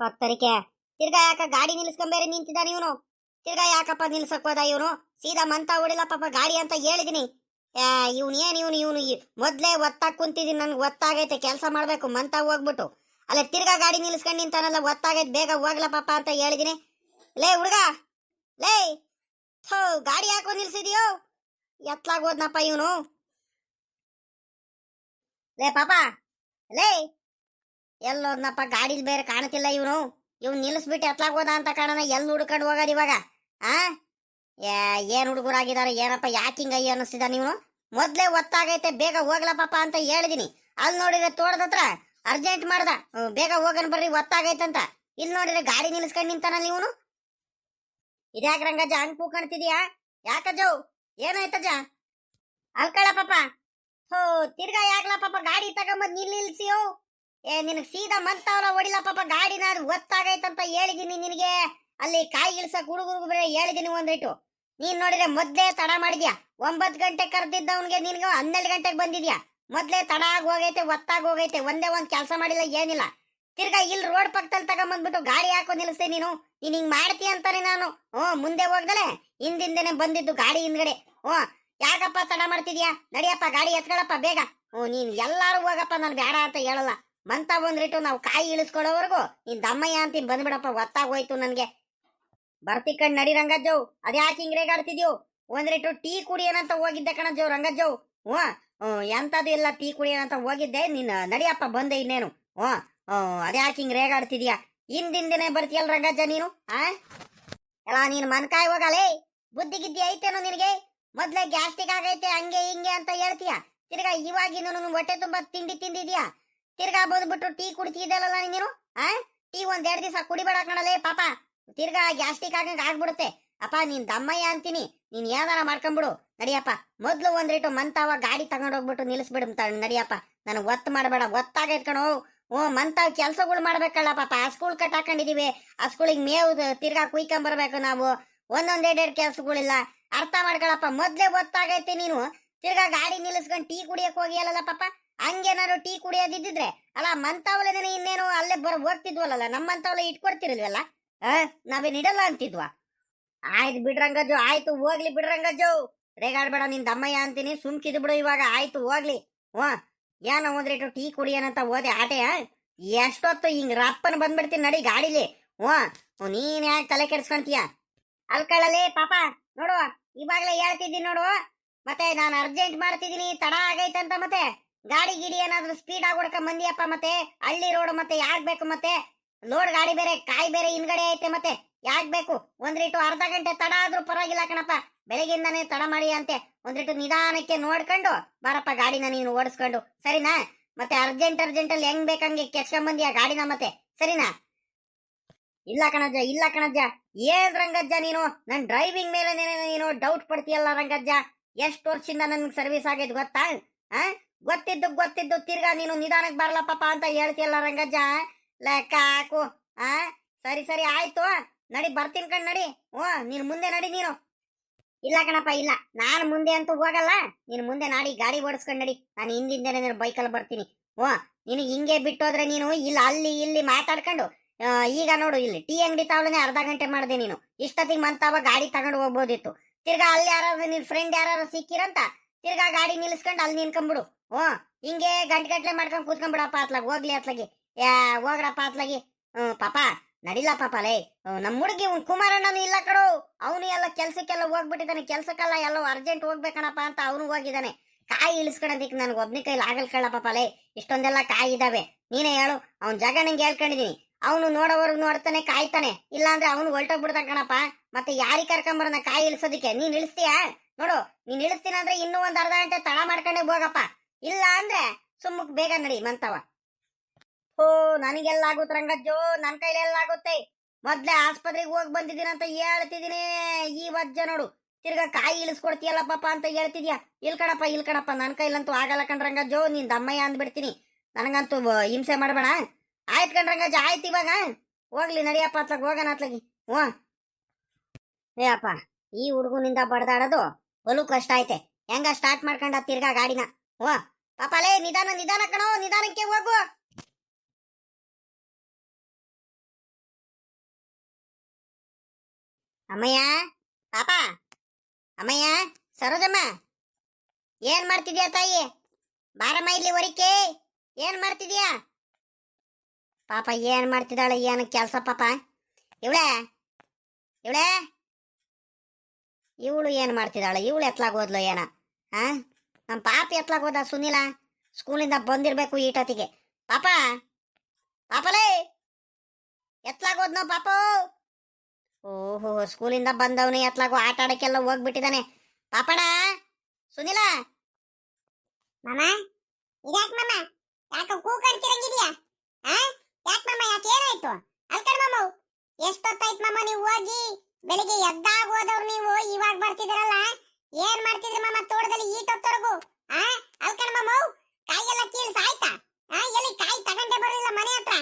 ಕೊತ್ತರಿಕೆ ತಿರ್ಗಾ ಯಾಕ ಗಾಡಿ ನಿಲ್ಸ್ಕೊಂಬೇರೆ ನಿಂತಿದ್ದಾನೆ ಇವನು? ತಿರ್ಗಾ ಯಾಕಪ್ಪ ನಿಲ್ಸಕ್ ಹೋದ ಇವನು? ಸೀದಾ ಮಂತ ಹೊಡಿಲ್ಲ ಪಾಪ ಗಾಡಿ ಅಂತ ಹೇಳಿದಿನಿ. ಇವನು ಏನ್ ಇವನು ಇವನು ಮೊದ್ಲೇ ಒತ್ತಾಗ್ ಕುಂತಿದೀನಿ ನನ್ಗೆ ಒತ್ತಾಗೈತೆ, ಕೆಲಸ ಮಾಡ್ಬೇಕು, ಮಂತ ಹೋಗ್ಬಿಟ್ಟು. ಅಲ್ಲ ತಿರ್ಗಾ ಗಾಡಿ ನಿಲ್ಸ್ಕೊಂಡು ನಿಂತಾನಲ್ಲ, ಒತ್ತಾಗೈತೆ, ಬೇಗ ಹೋಗ್ಲ ಪಾಪ ಅಂತ ಹೇಳಿದಿನಿ. ಲೇ ಹುಡುಗ! ಲೇ! ಥೋ, ಗಾಡಿ ಯಾಕೋ ನಿಲ್ಸಿದ್ಯೋ? ಎತ್ಲಾಗ್ ಹೋದ್ನಪ್ಪ ಇವನು. ಲೇ ಪಾಪ! ಲೇ! ಎಲ್ಲೋದ್ನಪ್ಪ ಗಾಡಿಲ್ ಬೇರೆ ಕಾಣ್ತಿಲ್ಲ ಇವನು. ಇವ್ನು ನಿಲ್ಲಿಸ್ಬಿಟ್ಟು ಎತ್ಲಾಗೋದ ಅಂತ ಕಾಣನ ಎಲ್ಲಿ ಹುಡ್ಕೊಂಡು ಹೋಗೋದು ಇವಾಗ? ಆ? ಏನ್ ಹುಡುಗರಾಗಿದ್ದಾರೆ ಏನಪ್ಪ ಯಾಕೆ ಹಿಂಗ ಅನ್ನಿಸ್ತಿದ ನೀವು ಮೊದ್ಲೇ ಒತ್ತಾಗೈತೆ, ಬೇಗ ಹೋಗ್ಲ ಪಾಪ ಅಂತ ಹೇಳಿದೀನಿ. ಅಲ್ಲಿ ನೋಡಿದ್ರೆ ತೋಟದತ್ರ ಅರ್ಜೆಂಟ್ ಮಾಡ್ದ. ಬೇಗ ಹೋಗನ್ ಬರ್ರಿ ಒತ್ತಾಗೈತಂತ ಇಲ್ಲಿ ನೋಡಿದ್ರೆ ಗಾಡಿ ನಿಲ್ಲಿಸ್ಕೊಂಡು ನಿಂತಾನ ಇವನು? ಇದ್ಯಾಕ ರಂಗಜ್ಜ, ಹಂಗ್ ಪೂ ಕಾಣ್ತಿದ್ಯಾ ಯಾಕಜ್ಜ ಏನಾಯ್ತಜ್ಜ? ಅಲ್ಕಳ ಪಾಪ ಹೋ ತಿರ್ಗಾ ಯಾಕಲ ಪಾಪ ಗಾಡಿ ತಗೊಂಬಂದ್ ನಿಲ್ ನಿಲ್ಸಿಯೋ ಏ, ನಿನಗೆ ಸೀದಾ ಮಂತಾವಲ ಹೊಡಿಲ ಪಾಪ ಗಾಡಿನ ಅದು ಗೊತ್ತಾಗೈತಂತ ಹೇಳಿದೀನಿ ನಿನಗೆ. ಅಲ್ಲಿ ಕಾಯಿ ಇಳಿಸಕ್ ಹುಡುಗರು ಬೇರೆ ಹೇಳಿದೀನಿ ಒಂದಿಟ್ಟು. ನೀನ್ ನೋಡಿದ್ರೆ ಮೊದ್ಲೇ ತಡ ಮಾಡಿದ್ಯಾ? ಒಂಬತ್ ಗಂಟೆ ಕರೆದಿದ್ದವನ್ಗೆ ನಿನ್ಗೆ ಹನ್ನೆರಡು ಗಂಟೆಗೆ ಬಂದಿದ್ಯಾ? ಮೊದ್ಲೇ ತಡ ಆಗಿ ಹೋಗೈತೆ, ಒತ್ತಾಗ ಹೋಗೈತೆ, ಒಂದೇ ಒಂದ್ ಕೆಲಸ ಮಾಡಿಲ್ಲ, ಏನಿಲ್ಲ. ತಿರ್ಗಾ ಇಲ್ಲಿ ರೋಡ್ ಪಕ್ಕದಲ್ಲಿ ತಗೊಂಬಂದ್ಬಿಟ್ಟು ಗಾಡಿ ಹಾಕೋ ನಿಲ್ಲಿಸ್ತೆ ನೀನು? ನೀನ್ ಹಿಂಗ್ ಮಾಡ್ತೀಯ ಅಂತಾನೆ ನಾನು. ಹ್ಞೂ, ಮುಂದೆ ಹೋಗ್ದಲೆ? ಹಿಂದಿಂದನೆ ಬಂದಿದ್ದು ಗಾಡಿ ಹಿಂದ್ಗಡೆ. ಹ್ಞೂ, ಯಾಕಪ್ಪ ತಡ ಮಾಡ್ತಿದ್ಯಾ? ನಡಿಯಪ್ಪ, ಗಾಡಿ ಎತ್ಕೊಳಪ್ಪ, ಬೇಗ. ಹ್ಞೂ, ನೀನ್ ಎಲ್ಲಾರು ಹೋಗಪ್ಪ, ನಾನು ಬೇಡ ಅಂತ ಹೇಳಲ್ಲ. ಮಂತ ಬಂದ್ರಿಟ್ಟು ನಾವು ಕಾಯಿ ಇಳಿಸ್ಕೊಳ್ಳೋವರೆಗೂ ನೀನ್ ದಮ್ಮಯ್ಯ ಅಂತ ಬಂದ್ಬಿಡಪ್ಪ, ಒತ್ತಾಗೋಯ್ತು ನನ್ಗೆ. ಬರ್ತಿ ಕಣ್ ನಡಿ ರಂಗಜ್ಜವ್ ಅದ್ಯಾಕೆ ಹಿಂಗ್ರೇಗಾಡ್ತಿದ್ಯೋ ರೇಗಾಡ್ತಿದ್ಯೋ? ಒಂದ್ರಿಟ್ಟು ಟೀ ಕುಡಿಯೋಣಂತ ಹೋಗಿದ್ದೆ ಕಣಜ್ಜವ್ ರಂಗಜ್ಜವ್ ಹ್ಞೂ ಎಂತದು ಇಲ್ಲ ಟೀ ಕುಡಿಯೋಣಂತ ಹೋಗಿದ್ದೆ ನೀನ್ ನಡಿಯಪ್ಪ ಬಂದೆ ಇನ್ನೇನು. ಹ್ಞೂ ಅದ್ಯಾಕೆ ಹಿಂಗ್ ರೇಗಾಡ್ತಿದ್ಯಾ? ಹಿಂದಿಂದಿನೇ ಬರ್ತೀಯಲ್ ರಂಗಜ್ಜ ನೀನು, ಆ? ಎಲ್ಲ ನೀನು ಮನ್ಕಾಯ್ ಹೋಗಲೇ? ಬುದ್ಧಿ ಗಿದ್ದಿ ಐತೇನು ನಿನಗೆ? ಮೊದ್ಲೇ ಗ್ಯಾಸ್ಟಿಕ್ ಆಗೈತೆ, ಹಂಗೆ ಹಿಂಗೆ ಅಂತ ಹೇಳ್ತೀಯ? ತಿರ್ಗಾ ಇವಾಗಿನ ಹೊಟ್ಟೆ ತುಂಬಾ ತಿಂಡಿ ತಿಂದಿದ್ಯಾ? ತಿರ್ಗಾ ಬಂದ್ಬಿಟ್ಟು ಟೀ ಕುಡಿತಿದ್ದಲ್ಲ ನೀನು? ಆ? ಟೀ ಒಂದ್ ಎರಡ್ ದಿವಸ ಕುಡಿಬೇಡ ಕಣಲೇ ಪಾಪ. ತಿರ್ಗಾ ಗ್ಯಾಸ್ಟಿಕ್ ಹಾಕಂಗ್ ಆಗ್ಬಿಡುತ್ತೆ. ಅಪ್ಪ, ನೀನ್ ದಮ್ಮಯ್ಯ ಅಂತೀನಿ. ನೀನ್ ಏನಾರ ಮಾಡ್ಕೊಂಬಿಡು. ನಡಿಯಪ್ಪ. ಮೊದ್ಲು ಒಂದ್ ರೇಟು ಮಂತಾವ ಗಾಡಿ ತಗೊಂಡೋಗ್ಬಿಟ್ಟು ನಿಲ್ಲಿಸ್ಬಿಡು ನಡಿಯಪ್ಪ. ನನಗ್ ಒತ್ತು ಮಾಡಬೇಡ. ಒತ್ತಾಗೈತ್ ಕಣೋ ಓ, ಮಂತಾವ್ ಕೆಲ್ಸಗಳು ಮಾಡ್ಬೇಕಲ್ಲ ಪಾಪ. ಆ ಸ್ಕೂಲ್ ಕಟ್ ಹಾಕೊಂಡಿದೀವಿ. ಆ ಸ್ಕೂಲಿಗೆ ಮೇವು ತಿರ್ಗಾ ಕುಯ್ಕೊಂಬರ್ಬೇಕು ನಾವು. ಒಂದೊಂದ್ ಎರಡೆರಡು ಕೆಲ್ಸಗಳಿಲ್ಲ. ಅರ್ಥ ಮಾಡ್ಕೊಳಪ್ಪ. ಮೊದ್ಲೇ ಒತ್ತಾಗೈತಿ ನೀನು. ತಿರ್ಗಾ ಗಾಡಿ ನಿಲ್ಲಿಸ್ಕೊಂಡು ಟೀ ಕುಡಿಯಕ್ ಹೋಗಿಯಲ್ಲ ಪಾಪ. ಹಂಗೇನಾದ್ರು ಟೀ ಕುಡಿಯೋದಿದ್ದಿದ್ರೆ, ಅಲ್ಲ ಮಂತಾವಲೆನೇ ಇನ್ನೇನು ಅಲ್ಲೇ ಬರ ಹೋಗ್ತಿದ್ವಲ್ಲ ನಮ್ಮಂತಾವಲೆ ಇಟ್ಕೊಡ್ತಿರಲ್ವಲ್ಲ? ನಾವೇನ್ ಇಡಲ್ಲ ಅಂತಿದ್ವಾ? ಆಯ್ತು ಬಿಡ್ರಂಗಜ್ಜು ಆಯ್ತು, ಹೋಗ್ಲಿ ಬಿಡ್ರಂಗಜ್ಜು ರೇಗಾಡ್ಬೇಡ ನಿನ್ ದಮ್ಮಯ್ಯ ಅಂತೀನಿ, ಸುಮ್ಕಿದ್ ಬಿಡು ಇವಾಗ, ಆಯ್ತು, ಹೋಗ್ಲಿ. ಹ್ಞೂ, ಏನೋ ಒಂದ್ರೇಟು ಟೀ ಕುಡಿಯೋಣಂತ ಹೋದೆ ಆಟೆ ಎಷ್ಟೊತ್ತು ಹಿಂಗ್ ರಪ್ಪನ್ ಬಂದ್ಬಿಡ್ತೀನಿ ನಡಿ ಗಾಡಿಲಿ. ಹ್ಞೂ ನೀನ್ ಯಾಕೆ ತಲೆ ಕೆಡ್ಸ್ಕೊಂತೀಯ ಅಲ್ಕಳಲ್ಲಿ ಪಾಪ, ನೋಡು, ಇವಾಗ್ಲೇ ಹೇಳ್ತಿದ್ದೀನಿ ನೋಡು. ಮತ್ತೆ ನಾನು ಅರ್ಜೆಂಟ್ ಮಾಡ್ತಿದ್ದೀನಿ, ತಡ ಆಗೈತಂತ ಮತ್ತೆ. ಗಾಡಿ ಗಿಡಿ ಏನಾದ್ರೂ ಸ್ಪೀಡ್ ಆಗಿ ಮಂದಿಯಪ್ಪ ಮತ್ತೆ, ಹಳ್ಳಿ ರೋಡ್ ಮತ್ತೆ, ಯಾಕ್ ಬೇಕು ಮತ್ತೆ? ಲೋಡ್ ಗಾಡಿ ಬೇರೆ, ಕಾಯಿ ಬೇರೆ ಹಿಂದ್ಗಡೆ ಐತೆ ಮತ್ತೆ, ಯಾಕ್ ಬೇಕು? ಒಂದ್ರಿಟ್ಟು ಅರ್ಧ ಗಂಟೆ ತಡ ಆದ್ರೂ ಪರವಾಗಿಲ್ಲ ಕಣಪ್ಪ. ಬೆಳಗಿಂದಾನೆ ತಡ ಮಾಡಿ ಅಂತೆ. ಒಂದ್ರಿಟ್ಟು ನಿಧಾನಕ್ಕೆ ನೋಡ್ಕೊಂಡು ಬಾರಪ್ಪ, ಗಾಡಿನ ನೀನು ಓಡಿಸ್ಕೊಂಡು. ಸರಿನಾ? ಮತ್ತೆ ಅರ್ಜೆಂಟ್ ಅರ್ಜೆಂಟ್ ಅಲ್ಲಿ ಹೆಂಗ್ ಬೇಕಂಗೆ ಕೆಚ್ಕೊಂಡ್ ಬಂದಿಯಾ ಗಾಡಿನ ಮತ್ತೆ? ಸರಿನಾ? ಇಲ್ಲ ಕಣಜ್ಜ ಇಲ್ಲ ಕಣಜ್ಜ. ಏನ್ ರಂಗಜ್ಜ ನೀನು? ನನ್ ಡ್ರೈವಿಂಗ್ ಮೇಲೆ ನೀನು ಡೌಟ್ ಪಡ್ತೀಯಲ್ಲ ರಂಗಜ್ಜ? ಎಷ್ಟು ವರ್ಷದಿಂದ ನನ್ಗೆ ಸರ್ವಿಸ್ ಆಗೈತೆ ಗೊತ್ತಾ? ಗೊತ್ತಿದ್ದು ಗೊತ್ತಿದ್ದು, ತಿರ್ಗಾ ನೀನು ನಿಧಾನಕ್ಕೆ ಬರಲ್ಲ ಪಾಪ ಅಂತ ಹೇಳ್ತಿಯಲ್ಲ ರಂಗಜ್ಜ. ಲೆಕ್ಕ ಹಾಕು, ಆ? ಸರಿ ಸರಿ, ಆಯ್ತು. ನಡಿ, ಬರ್ತೀನಿ ಕಣ್, ನಡಿ. ಓ ನೀನ್ ಮುಂದೆ ನಡಿ ನೀನು. ಇಲ್ಲ ಕಣಪ್ಪ, ಇಲ್ಲ. ನಾನು ಮುಂದೆ ಅಂತೂ ಹೋಗಲ್ಲ. ನೀನು ಮುಂದೆ ನಾಡಿ, ಗಾಡಿ ಓಡಿಸ್ಕೊಂಡು ನಡಿ. ನಾನು ಹಿಂದಿಂದೇನೆ ನೀನು ಬೈಕಲ್ಲಿ ಬರ್ತೀನಿ. ಓ ನೀನು ಹಿಂಗೆ ಬಿಟ್ಟೋದ್ರೆ ನೀನು ಇಲ್ಲಿ, ಅಲ್ಲಿ, ಇಲ್ಲಿ ಮಾತಾಡ್ಕೊಂಡು ಈಗ ನೋಡು, ಇಲ್ಲಿ ಟೀ ಅಂಗಡಿ ತಾವಳನೆ ಅರ್ಧ ಗಂಟೆ ಮಾಡಿದೆ ನೀನು. ಇಷ್ಟೊತ್ತಿಗೆ ಮಂತಾವ ಗಾಡಿ ತಗೊಂಡು ಹೋಗ್ಬೋದಿತ್ತು. ತಿರ್ಗಾ ಅಲ್ಲಿ ಯಾರಾದ್ರೂ ನಿನ್ನ ಫ್ರೆಂಡ್ ಯಾರು ಸಿಕ್ಕಿರಂತ, ತಿರ್ಗಾ ಗಾಡಿ ನಿಲ್ಲಿಸ್ಕೊಂಡು ಅಲ್ಲಿ ನಿನ್ಕೊಂಬಿಡು ಹ್ಞೂ. ಹಿಂಗೆ ಗಂಟೆ ಗಂಟ್ಲೆ ಮಾಡ್ಕೊಂಡು ಕೂತ್ಕೊಂಡ್ಬಿಡಪ್ಪ ಅತ್ಲಾಗ, ಹೋಗ್ಲಿ ಅತ್ಲಾಗಿ. ಯಾ, ಹೋಗ್ರಪ್ಪ ಅತ್ಲಾಗಿ. ಹ್ಮ್ ಪಾಪ, ನಡಿಲ್ಲ ಪಾಪ ಲೇ. ನಮ್ಮ ಹುಡುಗಿ ಅವ್ನ್ ಕುಮಾರಣ್ಣನು ಇಲ್ಲ ಕಡು ಅವನು ಎಲ್ಲ ಕೆಲ್ಸಕ್ಕೆಲ್ಲ ಹೋಗ್ಬಿಟ್ಟಿದ್ದಾನೆ ಕೆಲ್ಸಕ್ಕೆಲ್ಲ ಎಲ್ಲೋ ಅರ್ಜೆಂಟ್ ಹೋಗ್ಬೇಕಣಪ್ಪ ಅಂತ ಅವನು ಹೋಗಿದ್ದಾನೆ ಕಾಯಿ ಇಳಿಸ್ಕೊಳೋದಿಕ್ ನನ್ಗೆ ಒಬ್ನಿ ಕೈಲಿ ಆಗಲ್ ಕಳ್ಳ ಪಾಪ ಲೇ. ಇಷ್ಟೊಂದೆಲ್ಲ ಕಾಯಿ ಇದಾವೆ. ನೀನೇ ಹೇಳು, ಅವ್ನ ಜಾಗ ನಂಗೆ ಹೇಳ್ಕೊಂಡಿದೀನಿ. ಅವನು ನೋಡೋವರೆಗೂ ನೋಡ್ತಾನೆ, ಕಾಯ್ತಾನೆ. ಇಲ್ಲಾಂದ್ರೆ ಅವನು ಹೊಲ್ಟೋಗ್ಬಿಡ್ತಾ ಕಣಪ್ಪ. ಮತ್ತೆ ಯಾರಿಗೆ ಕರ್ಕೊಂಬರೋಣ ಕಾಯಿ ಇಳಿಸೋದಿಕ್ಕೆ? ನೀನ್ ಇಳಿಸ್ತೀಯಾ? ನೋಡು, ನೀನ್ ಇಳಿಸ್ತೀನಂದ್ರೆ ಇನ್ನೂ ಒಂದ್ ಅರ್ಧ ಗಂಟೆ ತಳ ಮಾಡ್ಕೊಂಡೆ ಹೋಗಪ್ಪ. ಇಲ್ಲ ಅಂದ್ರೆ ಸುಮ್ಮಕ್ ಬೇಗ ನಡಿ ಮಂತವ. ಓ ನನಗೆಲ್ಲ ಆಗುತ್ತೆ ರಂಗಜ್ಜು ನನ್ ಎಲ್ಲ ಆಗುತ್ತೆ ಮೊದ್ಲೇ ಆಸ್ಪತ್ರೆಗೆ ಹೋಗಿ ಬಂದಿದ್ದೀನಿ ಅಂತ ಹೇಳ್ತಿದ್ದೀನಿ ಈ ವಜ್ಜ ನೋಡು. ತಿರ್ಗಾ ಕಾಯಿ ಇಳಿಸ್ಕೊಡ್ತೀಯಲ್ಲ ಪಾಪ ಅಂತ ಹೇಳ್ತಿದ್ಯಾ? ಇಲ್ ಕಣಪ್ಪ ಇಲ್ ಕಣಪ್ಪ ನನ್ನ ಕೈಲಂತೂ ಆಗಲ್ಲ ಕಣ್ ರಂಗಜ್ಜು ನೀನ್ ದಮ್ಮಯ್ಯ ಅಂದ್ಬಿಡ್ತೀನಿ. ನನಗಂತೂ ಹಿಂಸೆ ಮಾಡಬೇಡ. ಆಯ್ತು ಕಣ್ ರಂಗಜ್ಜ ಆಯ್ತು ಇವಾಗ. ಹೋಗ್ಲಿ, ನಡಿಯಪ್ಪ ಅತ್ಲಾಗ, ಹೋಗೋಣ ಅತ್ಲಾಗಿ. ಹ್ಞೂ. ಏ ಅಪ್ಪ, ಈ ಹುಡುಗನಿಂದ ಬಡ್ದಾಡೋದು ಬಲು ಕಷ್ಟ ಐತೆ. ಹೆಂಗ ಸ್ಟಾರ್ಟ್ ಮಾಡ್ಕೊಂಡ ತಿರ್ಗಾ ಗಾಡಿನ? ಹ್ಞೂ. ಪಾಪಾಲೇ, ನಿಧಾನ ನಿಧಾನ ಕಣೋ, ನಿಧಾನಕ್ಕೆ ಹೋಗು. ಅಮ್ಮಯ್ಯ, ಪಾಪ. ಅಮ್ಮಯ್ಯ, ಸರೋಜಮ್ಮ, ಏನ್ ಮಾಡ್ತಿದ್ಯಾ ತಾಯಿ? ಬಾರಮ್ಮ, ಇಲ್ಲಿ ಹೊರಿಕೆ. ಏನ್ ಮಾಡ್ತಿದ್ಯಾ? ಪಾಪ, ಏನ್ ಮಾಡ್ತಿದ್ದಾಳೆ, ಏನು ಕೆಲಸ ಪಾಪ? ಇವಳೆ? ಇವಳೆ? ಇವಳು ಏನ್ ಮಾಡ್ತಿದ್ದಾಳೆ? ಇವಳು ಎತ್ಲಾಗೋದ್ಲು ಏನ? ಹಾ ನಮ್ಮ ಪಾಪ ಎತ್ಲಾಗ ಹೋದ ಸುನಿಲ ಸ್ಕೂಲಿಂದ ಬಂದಿರಬೇಕು ಈಟೊತ್ತಿಗೆ ಪಾಪ, ಪಾಪಲೇ, ಎತ್ಲಾಗ ಹೋದ್ನೋ ಪಾಪ? ಓಹೋ, ಸ್ಕೂಲಿಂದ ಬಂದವನು ಎತ್ಲಾಗೋ ಆಟ ಆಡಕ್ಕೆಲ್ಲ ಹೋಗ್ಬಿಟ್ಟಿದ್ದಾನೆ ಪಾಪಣ ಸುನಿಲ? ಇದ್ಯಾಕ್ ಯಾಕ ಆ? ಯಾಕ್ ಯಾಕೆ ಏನಾಯ್ತು? ಎಷ್ಟೊತ್ತಾಯ್ತು ಮಾಮ ನೀವು ಹೋಗಿ? ಬೆಳಿಗ್ಗೆ ಎದ್ದಾಗ ಹೋದವ್ರು ನೀವು? ಇವಾಗ ಬರ್ತಿದ್ದೀರಲ್ಲ ಏನ್ ಮಾಡ್ತಿದ್ರಿ ಮಾಮ ತೋಟದಲ್ಲಿ ಈಟೊತ್ತವರೆಗೂ ಆ? ಅಲ್ಕಣ್ಣ ಮಾವು ಎಲ್ಲ ಕೀಳ್ಸ ಆಯ್ತಾ ಆ, ಎಲ್ಲಿ ಕಾಯಿ ತಗೊಂಡೆ ಬರಲಿಲ್ಲ ಮನೆ ಹತ್ರ?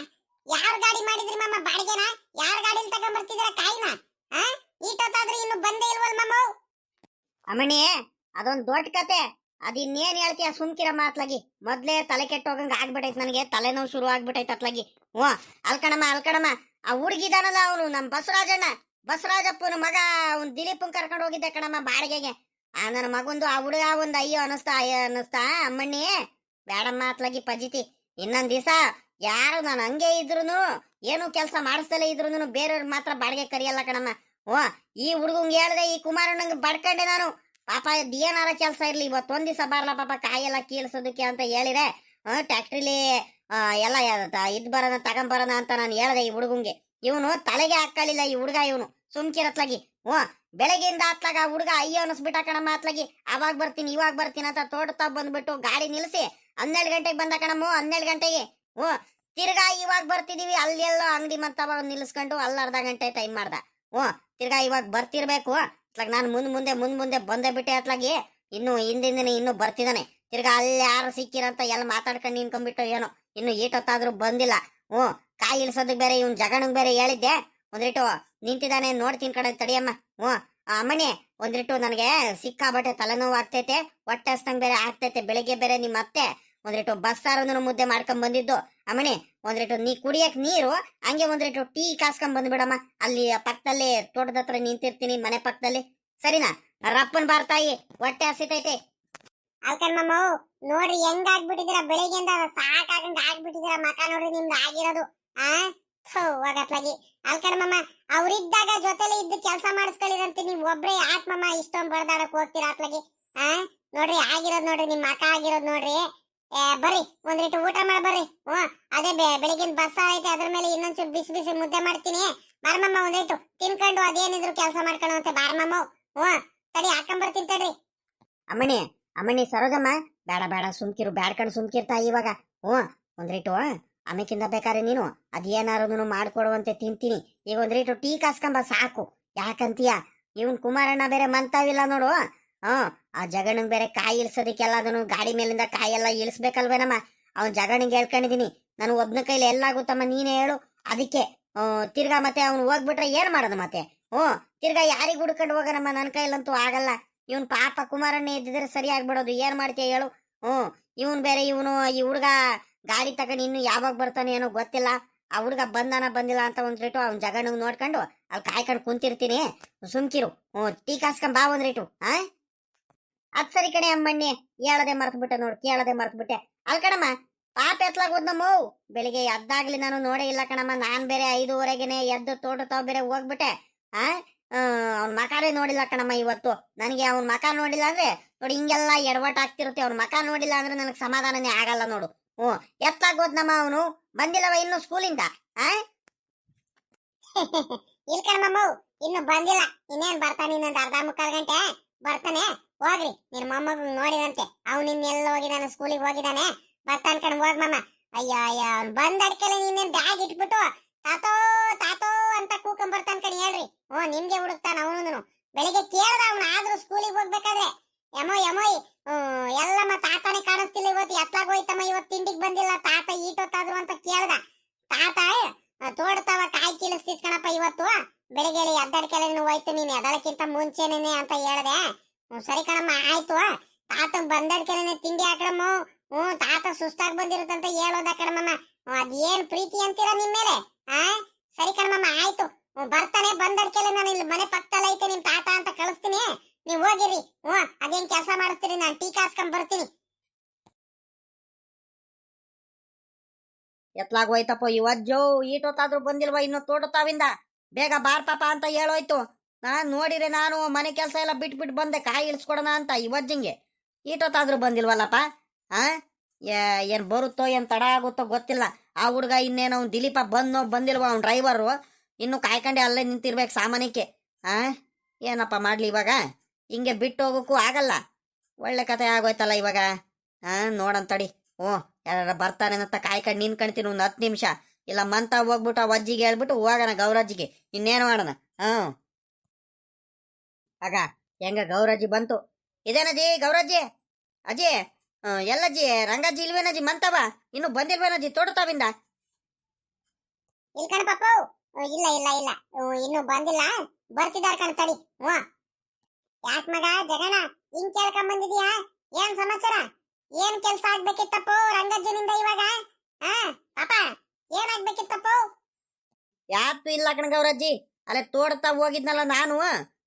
ಯಾರ್ ಗಾಡಿ ಮಾಡಿದ್ರಿ ಮಮ್ಮ ಬಾಡಿಗೆನ? ಯಾರ್ ಗಾಡಿಲಿ ತಗೊಂಡ್ ಬರ್ತಿದ್ರ ಕಾಯಿನ? ಆ? ಈಟೊತ್ತಾದ್ರೂ ಇನ್ನು ಬಂದೇ ಇಲ್ವಲ್ ಮಾವು ಅಮ್ಮಣಿ, ಅದೊಂದ್ ದೊಡ್ಡ ಕತೆ. ಅದ್ ಇನ್ನೇನ್ ಹೇಳ್ತೀಯ ಸುಮ್ಕಿರ ಮಾತ್ಲಾಗಿ. ಮೊದ್ಲೇ ತಲೆ ಕೆಟ್ಟೋಗಂಗ ಆಗ್ಬಿಟ್ಟೈತ್ ನನಗೆ. ತಲೆನೋವು ಶುರು ಆಗ್ಬಿಟ್ಟೈತ್ ಅತ್ಲಾಗಿ. ಹ್ಞೂ, ಅಲ್ಕಣಮ್ಮ ಅಲ್ಕಣಮ್ಮ. ಆ ಹುಡುಗಿದಾನಲ್ಲ ಅವನು, ನಮ್ ಬಸವರಾಜಣ್ಣ. ಬಸವರಾಜಪ್ಪನ ಮಗ, ಅವ್ನ್ ದಿಲೀಪನ್ ಕರ್ಕೊಂಡು ಹೋಗಿದ್ದೆ ಕಣಮ್ಮ ಬಾಡಿಗೆಗೆ. ಆ, ನನ್ನ ಮಗಂದು ಆ ಹುಡುಗ ಒಂದು ಅಯ್ಯೋ ಅನಸ್ತಾ ಅಯ್ಯೋ ಅನಸ್ತಾ ಅಮ್ಮಣ್ಣಿ ಬೇಡಮ್ಮ ಅತ್ಲಾಗಿ ಪಜಿತಿ. ಇನ್ನೊಂದ್ ದಿವಸ ಯಾರು ನಾನು ಹಂಗೆ ಇದ್ರು ಏನು ಕೆಲಸ ಮಾಡಿಸ್ತಲೇ ಇದ್ರು ಬೇರೆಯವ್ರ ಮಾತ್ರ ಬಾಡಿಗೆ ಕರಿಯಲ್ಲ ಕಣಮ್ಮ. ಓ, ಈ ಹುಡುಗಂಗೆ ಹೇಳ್ದೆ, ಈ ಕುಮಾರಣ್ಣಂಗೆ ಬಡ್ಕಂಡೆ ನಾನು. ಪಾಪ ಏನಾರ ಕೆಲಸ ಇರ್ಲಿ, ಇವತ್ತೊಂದ್ ದಿವಸ ಬರಲ್ಲ ಪಾಪ ಕಾಯೆಲ್ಲ ಕೀಳ್ಸೋದಕ್ಕೆ ಅಂತ ಹೇಳಿದೆ. ಟ್ಯಾಕ್ಟ್ರಿಲಿ ಎಲ್ಲ ಇದ್ ಬರೋಣ ತಗೊಂಬರೋಣ ಅಂತ ನಾನು ಹೇಳ್ದೆ ಈ ಹುಡುಗಂಗೆ. ಇವನು ತಲೆಗೆ ಹಾಕಲಿಲ್ಲ ಈ ಹುಡುಗ ಇವನು. ಸುಮ್ಕಿರತ್ಲಾಗಿ ಹ್ಞೂ ಬೆಳಗ್ಗೆಯಿಂದ ಆತ್ಲಾಗ ಹುಡುಗ ಅಯ್ಯೋ ಅನಿಸ್ಬಿಟ್ಟ ಕಣಮ್ಮ ಹತ್ಲಾಗಿ ಅವಾಗ ಬರ್ತೀನಿ, ಇವಾಗ ಬರ್ತೀನಿ ಅಂತ ತೋಟತಾ ಬಂದ್ಬಿಟ್ಟು ಗಾಡಿ ನಿಲ್ಸಿ ಹನ್ನೆರಡು ಗಂಟೆಗೆ ಬಂದ ಕಣಮ್ಮ, ಹನ್ನೆರಡು ಗಂಟೆಗೆ. ಓ ತಿರ್ಗಾ ಇವಾಗ ಬರ್ತಿದೀವಿ, ಅಲ್ಲೆಲ್ಲೋ ಅಂಗಡಿ ಮತ್ತವಾಗ ನಿಲ್ಸ್ಕೊಂಡು ಅಲ್ಲರ್ಧ ಗಂಟೆ ಟೈಮ್ ಮಾಡ್ದ. ಓ ತಿರ್ಗಾ ಇವಾಗ ಬರ್ತಿರ್ಬೇಕು. ಅತ್ಲಾಗ ನಾನು ಮುಂದೆ ಮುಂದೆ ಮುಂದೆ ಮುಂದೆ ಬಂದೇ ಬಿಟ್ಟೆ ಅತ್ಲಾಗಿ ಇನ್ನು ಹಿಂದಿಂದನೇ ಇನ್ನು ಬರ್ತಿದ್ದಾನೆ. ತಿರ್ಗಾ ಅಲ್ಲಿ ಯಾರು ಸಿಕ್ಕಿರಂತ ಎಲ್ಲ ಮಾತಾಡ್ಕೊಂಡು ನಿನ್ಕೊಂಡ್ಬಿಟ್ಟು ಏನೋ. ಇನ್ನು ಈಟೊತ್ತಾದ್ರೂ ಬಂದಿಲ್ಲ. ಓ ಕಾಯಿ ಇಳಿಸೋದಕ್ಕೆ ಬೇರೆ, ಇವ್ನು ಜಗಣಿಗೆ ಬೇರೆ ಹೇಳಿದ್ದೆ. ಒಂದಿಟ್ಟು ನಿಂತಿದ್ದಾನೆ, ನೋಡ್ತೀನಿ ಕಡೆ ತಡಿಯಮ್ಮ ಅಮ್ಮನೆ ಒಂದಿಟ್ಟು ನನಗೆ ಸಿಕ್ಕಾಬಟ್ಟೆ ತಲೆನೋವು ಆಗ್ತೈತೆ, ಹೊಟ್ಟೆ ಹಸ್ದಂಗ್ ಬೇರೆ ಆಗ್ತೈತೆ, ಬೆಳಿಗ್ಗೆ ಬೇರೆ ನಿಮ್ಮ ಅತ್ತೆ ಒಂದಿಟ್ಟು ಬಸ್ಸಾರನ್ನು ಮುದ್ದೆ ಮಾಡ್ಕೊಂಡ್ ಬಂದಿದ್ದು. ಅಮ್ಮನೆ ಒಂದಿಟ್ಟು ನೀ ಕುಡಿಯಕ್ ನೀರು, ಹಂಗೆ ಒಂದಿಟ್ಟು ಟೀ ಕಾಸ್ಕೊಂಡ್ ಬಂದ್ಬಿಡಮ್ಮ ಅಲ್ಲಿ ಪಕ್ಕದಲ್ಲಿ ತೋಟದ ಹತ್ರ ನಿಂತಿರ್ತೀನಿ ಮನೆ ಪಕ್ಕದಲ್ಲಿ. ಸರಿನಾ? ರಪ್ಪನ್ ಬರ್ತಾಯಿ ಹೊಟ್ಟೆ ಹಸಿತೈತೆ. ಅಲ್ಕಣ್ ಮಾಮ, ನೋಡ್ರಿ ಹೆಂಗ್ ಆಗ್ಬಿಟ್ಟಿದೀರ ಬೆಳಿಗ್ಗೆಯಿಂದ ಸಾಕಾಗಂಗ್ ಆಗ್ಬಿಟ್ಟಿದೀರ ಮಕ ನೋಡ್ರಿ, ನಿಮ್ದು ಆಗಿರೋದು, ಆ? ಥು, ಹೋಗತ್ಲಾಗಿ ಅಲ್ಕಣ್ ಮಾಮ ಅವ್ರಿದ್ದಾಗ ಜೊತೆಲಿ ಇದ್ದು ಕೆಲಸ ಮಾಡಿಸ್ಕೊಳ್ಳಿರಂತೆ ನೀವು. ಒಬ್ರೇ ಯಾಕೆ ಮಮ್ಮ ಇಷ್ಟೊಂದ್ ಬಡದಾಡಕ್ ಹೋಗ್ತೀರಾ ಆ? ನೋಡ್ರಿ ಆಗಿರೋದ್ ನೋಡ್ರಿ ನಿಮ್ಮ ಅಕ್ಕ ಆಗಿರೋದ್ ನೋಡ್ರಿ. ಬರ್ರಿ ಒಂದ್ ಊಟ ಮಾಡಿ ಬರ್ರಿ. ಹ್ಞೂ ಅದೇ ಬೆಳಿಗಿನ ಬೆಳಿಗ್ಗಿನ ಬಸ್ ಐತೆ ಅದ್ರ ಮೇಲೆ ಇನ್ನೊಂಚೂರು ಬಿಸಿ ಬಿಸಿ ಮುದ್ದೆ ಮಾಡ್ತೀನಿ. ಬಾರಮಮ್ಮ ಒಂದಿಟ್ಟು ತಿನ್ಕೊಂಡು ಅದೇನಿದ್ರು ಕೆಲಸ ಮಾಡ್ಕೊಳ್ಳೋ ಅಂತ ಬಾರಮ್ಮ ಹ್ಞೂ ತಡಿ ಹಾಕೊಂಬರ್ತೀನಿ ತಡ್ರಿ. ಅಮ್ಮಣಿ ಅಮ್ಮಣಿ ಸರೋಜಮ್ಮ ಬೇಡ ಬೇಡ ಸುಮ್ಕಿರು ಬ್ಯಾಡ್ಕಂಡು ಸುಮ್ಕಿರ್ತಾ ಇವಾಗ. ಹ್ಞೂ ಒಂದ್ರೇಟು ಆಮೇಕಿಂದ ಬೇಕಾದ್ರೆ ನೀನು ಅದೇನಾರು ಮಾಡ್ಕೊಡುವಂತೆ ತಿಂತೀನಿ. ಈಗ ಒಂದ್ರೇಟು ಟೀ ಕಾಸ್ಕೊಂಬ ಸಾಕು. ಯಾಕಂತೀಯ? ಇವನ್ ಕುಮಾರಣ್ಣ ಬೇರೆ ಮಂತಾವಿಲ್ಲ ನೋಡು. ಹ್ಮ್ ಆ ಜಗಣ್ಣಂಗ್ ಬೇರೆ ಕಾಯಿ ಇಳಿಸೋದಕ್ಕೆಲ್ಲ ಅದನ್ನು ಗಾಡಿ ಮೇಲಿಂದ ಕಾಯಿ ಎಲ್ಲ ಇಳಿಸ್ಬೇಕಲ್ವೇನಮ್ಮ ಅವ್ನ ಜಗಣಿಗೆ ಹೇಳ್ಕೊಂಡಿದೀನಿ. ನಾನು ಒಬ್ನ ಕೈಲಿ ಎಲ್ಲಾಗುತ್ತಮ್ಮ ನೀನೇ ಹೇಳು. ಅದಕ್ಕೆ ತಿರ್ಗಾ ಮತ್ತೆ ಅವ್ನು ಹೋಗ್ಬಿಟ್ರೆ ಏನ್ ಮಾಡೋದು ಮತ್ತೆ? ಹ್ಞೂ, ತಿರ್ಗಾ ಯಾರಿಗೆ ಹುಡ್ಕೊಂಡು ಹೋಗೋಣಮ್ಮ ನನ್ನ ಕೈಲಂತೂ ಆಗಲ್ಲ. ಇವನ್ ಪಾಪ ಕುಮಾರಣ್ಣ ಇದ್ದಿದ್ರೆ ಸರಿ ಆಗ್ಬಿಡೋದು ಏನ್ ಮಾಡ್ತೀಯ ಹೇಳು. ಹ್ಞೂ, ಇವನ್ ಬೇರೆ ಇವನು, ಈ ಹುಡುಗ ಗಾಡಿ ತಗೊಂಡು ಇನ್ನು ಯಾವಾಗ ಬರ್ತಾನೆ ಏನೋ ಗೊತ್ತಿಲ್ಲ. ಆ ಹುಡುಗ ಬಂದಾನ ಬಂದಿಲ್ಲ ಅಂತ ಒಂದ್ ರೇಟು ಅವ್ನ ಜಗಣ್ಣ ನೋಡ್ಕೊಂಡು ಅಲ್ಲಿ ಕಾಯ್ಕೊಂಡು ಕುಂತಿರ್ತೀನಿ. ಸುಮ್ಕಿರು ಹ್ಞೂ, ಟೀ ಕಾಸ್ಕೊಂಡ್ ಬಾ ಒಂದ್ ರೇಟು, ಆ? ಅದ್ ಸರಿ ಕಣೆ ಅಮ್ಮಣ್ಣಿ ಹೇಳದೆ ಮರ್ತ್ಬಿಟ್ಟೆ ನೋಡು, ಕೇಳದೆ ಮರ್ತ್ಬಿಟ್ಟೆ. ಅಲ್ ಕಣಮ್ಮ, ಪಾಪ ಎತ್ಲಾಗ ಹೋದ್ನಮ್ಮ ಬೆಳಿಗ್ಗೆ ಎದ್ದಾಗ್ಲಿ ನಾನು ನೋಡೇ ಇಲ್ಲ ಕಣಮ್ಮ, ನಾನ್ ಬೇರೆ ಐದುವರೆಗೆನೆ ಎದ್ದು ತೋಟ ತಾವ್ ಬೇರೆ ಹೋಗ್ಬಿಟ್ಟೆ, ಆ? ಅವ್ನ ಮಕಾರೆ ನೋಡಿಲ್ಲ ಕಣಮ್ಮ ಇವತ್ತು. ನನಗೆ ಅವ್ನ ಮಕ ನೋಡಿಲ್ಲ ಅಂದ್ರೆ, ನೋಡಿ ಹಿಂಗೆಲ್ಲ ಎಡವಟ್ ಆಗ್ತಿರುತ್ತೆ. ಅವ್ನ ಮಕ ನೋಡಿಲ್ಲ ಅಂದ್ರೆ ನನಗೆ ಸಮಾಧಾನನೇ ಆಗಲ್ಲ ನೋಡು. ಹ್ಞೂ ಎತ್ತಾಗ ಹೋದ್ನಮ್ಮ ಅವನು. ಬಂದಿಲ್ಲವ ಇನ್ನು ಸ್ಕೂಲಿಂದ, ಆ? ಇಲ್ಕಣಮ್ಮ ಇನ್ನು ಬಂದಿಲ್ಲ. ಇನ್ನೇನ್ ಬರ್ತಾನೆ ಇನ್ನೊಂದು ಅರ್ಧ ಮುಕ್ಕಾಲ್ ಗಂಟೆ? ಬರ್ತಾನೆ. ಹೋಗ್ರಿ, ನಿನ್ ಮೊಮ್ಮಗ್ ನೋಡಿದಂತೆ. ಅವ್ನು ಇನ್ನೆಲ್ಲ ಹೋಗಿದಾನೆ, ಸ್ಕೂಲಿಗೆ ಹೋಗಿದಾನೆ? ಬರ್ತಾನ ಕಣ್, ಹೋಗ್ ಮಮ್ಮ. ಅಯ್ಯ ಅಯ್ಯ, ಅವ್ನು ಬಂದ್ ಅಡ್ಕೆಲೆ ನಿನ್ನೇನ್ ಬ್ಯಾಗ್ ಇಟ್ಬಿಟ್ಟು ತಾತೋ ತಾತೋ ಅಂತ ಕೂಕೊಂಡ್ ಬರ್ತಾನ ಕಣ್, ಹೇಳ್ರಿ. ಓ ನಿಮ್ಗೆ ಹುಡುಕ್ತಾನ ಅವನು ಬೆಳಿಗ್ಗೆ ಕೇಳ್ದ ಅವ್ನು, ಆದ್ರೂ ಸ್ಕೂಲಿಗೆ ಹೋಗ್ಬೇಕಾದ್ರೆ. ಯಮೋ ಯಮೋಯ್. ಎಲ್ಲಮ್ಮ ತಾತನೇ ಕಾಣಿಸ್ತಿಲ್ಲ ಇವತ್ತು, ಎತ್ಲಾಗ ಹೋಯ್ತಮ್ಮ, ಇವತ್ತು ತಿಂಡಿಗೆ ಬಂದಿಲ್ಲ. ತಾತ ಈಟೊತ್ತಾದ್ರು ಅಂತ ಕೇಳ್ದ. ತಾತ ತೋಡ್ತಾವ ಕಾಯಿ ಕೀಳಿಸ್ತಿತ್ ಕಣಪ್ಪ ಇವತ್ತು. ಬೆಳಿಗ್ಗೆ ಎದ್ದಡ್ಕೆಲೆ ಹೋಯ್ತು, ನೀನು ಎದಳಕ್ಕಿಂತ ಮುಂಚೆನೇನೆ ಅಂತ ಹೇಳ್ದೆ. ಸರಿ ಕಣಮ್ಮ, ಆಯ್ತು. ತಾತ ಬಂದಡ್ಕೆಲೆ ತಿಂಡಿ ಹಾಕಡಮ್ಮ ಹ್ಞೂ ತಾತ ಸುಸ್ತಾಗಿ ಬಂದಿರುತ್ತಂತ ಹೇಳೋದ ಕಣಮ್ಮ. ಅದೇನ್ ಪ್ರೀತಿ ಅಂತೀರ ನಿಮ್ ಮೇಲೆ? ಆ? ಸರಿ ಕಣಮ್ಮ, ಆಯ್ತು. ಬರ್ತಾನೆ ಬಂದಡ್ಕೆಲ್ಲ ನಾನು ಇಲ್ಲಿ ಮನೆ ಪಕ್ಕದಲ್ಲ ಐತೆ, ನಿಮ್ ತಾತ ಅಂತ ಕಳಿಸ್ತೀನಿ. ನೀವ್ ಹೋಗಿರಿ. ಹ್ಮ್ ಅದೇನ್ ಕೆಲಸ ಮಾಡಿಸ್ತೀರಿ? ನಾನು ಟೀ ಕಾಸ್ಕೊಂಡ್ ಬರ್ತೀನಿ. ಎತ್ಲಾಗ ಹೋಯ್ತಪ್ಪ ಇವಜ್ಜೋ ಈಟೊತ್ತಾದ್ರೂ ಬಂದಿಲ್ವಾ ಇನ್ನು ತೋಟತಾವಿಂದ? ಬೇಗ ಬಾರ್ ಪಾಪ ಅಂತ ಹೇಳೋಯ್ತು. ನಾನು ನೋಡಿರಿ ನಾನು, ಮನೆ ಕೆಲಸ ಎಲ್ಲ ಬಿಟ್ಟು ಬಿಟ್ಟು ಬಂದೆ, ಕಾಯಿ ಇಳಿಸ್ಕೊಡೋಣ ಅಂತ ಇವಜ್ಜಿಂಗೆ ಈಟೊತ್ತಾದ್ರೂ ಬಂದಿಲ್ವಲ್ಲಪ್ಪ? ಆ? ಏನ್ ಬರುತ್ತೋ, ಏನ್ ತಡ ಆಗುತ್ತೋ ಗೊತ್ತಿಲ್ಲ. ಆ ಹುಡುಗ ಇನ್ನೇನು ಅವ್ನು ದಿಲೀಪ ಬಂದೋ ಬಂದಿಲ್ವ ಅವ್ನ ಡ್ರೈವರು? ಇನ್ನು ಕಾಯ್ಕೊಂಡೆ ಅಲ್ಲೇ ನಿಂತಿರ್ಬೇಕು ಸಾಮಾನ್ಯಕ್ಕೆ. ಆ? ಏನಪ್ಪ ಮಾಡ್ಲಿ ಇವಾಗ? ಹಿಂಗೆ ಬಿಟ್ಟು ಹೋಗೋಕ್ಕೂ ಆಗಲ್ಲ. ಒಳ್ಳೆ ಕತೆ ಆಗೋಯ್ತಲ್ಲ ಇವಾಗ. ಹಾ ನೋಡಂತಡಿ ಓ ಯಾರ ಬರ್ತಾರೆ ಅಂತ ಕಾಯ್ಕೊಂಡು ನಿನ್ಕಣ್ತೀನಿ ಒಂದು ಹತ್ತು ನಿಮಿಷ. ಇಲ್ಲ ಮಂತ ಹೋಗ್ಬಿಟ್ಟು ಆ ಅಜ್ಜಿಗೆ ಹೇಳ್ಬಿಟ್ಟು ಹೋಗೋಣ ಗೌರಜ್ಜಿಗೆ. ಇನ್ನೇನು ಮಾಡೋಣ? ಹ್ಞೂ. ಆಗ, ಹೆಂಗ ಗೌರಜ್ಜಿ ಬಂತು. ಇದೇನಜ್ಜಿ, ಗೌರಜ್ಜಿ? ಅಜ್ಜಿ ಎಲ್ಲಜ್ಜಿ, ರಂಗಜ್ಜಿ ಇಲ್ವೇನಜ್ಜಿ ಮಂತವ ಇನ್ನು ಬಂದಿಲ್ವೇನಜ್ಜಿ, ತೋಟತಾವಿಂದ? ಇಲ್ ಕಣ ಪಾಪ. ಇಲ್ಲ ಇಲ್ಲ ಇಲ್ಲ. ಇನ್ನು ಬಂದಿಲ್ಲ. ಬರ್ತಿದ್ದಾರೆ ಕಣ ತಡಿ. ಹ್ಮ್ ಯಾಕ್ ಮಗ ಜಗಣ ಹಿಂಗ್ ಕೇಳ್ಕೊಂಡ್ ಬಂದಿದ್ಯಾ ಏನ್ ಸಮಾಚಾರ? ಏನ್ ಕೆಲ್ಸ ಆಗ್ಬೇಕಿತ್ತಪ್ಪು ರಂಗಜ್ಜನಿಂದ ಇವಾಗ? ಹಾ ಪಾಪ, ಏನ್ ಆಗ್ಬೇಕಿತ್ತಪ್ಪು? ಯಾತು ಇಲ್ಲ ಕಣಗವ್ರಜ್ಜಿ ಅಲ್ಲೇ ತೋಟತಾ ಹೋಗಿದ್ನಲ್ಲ ನಾನು.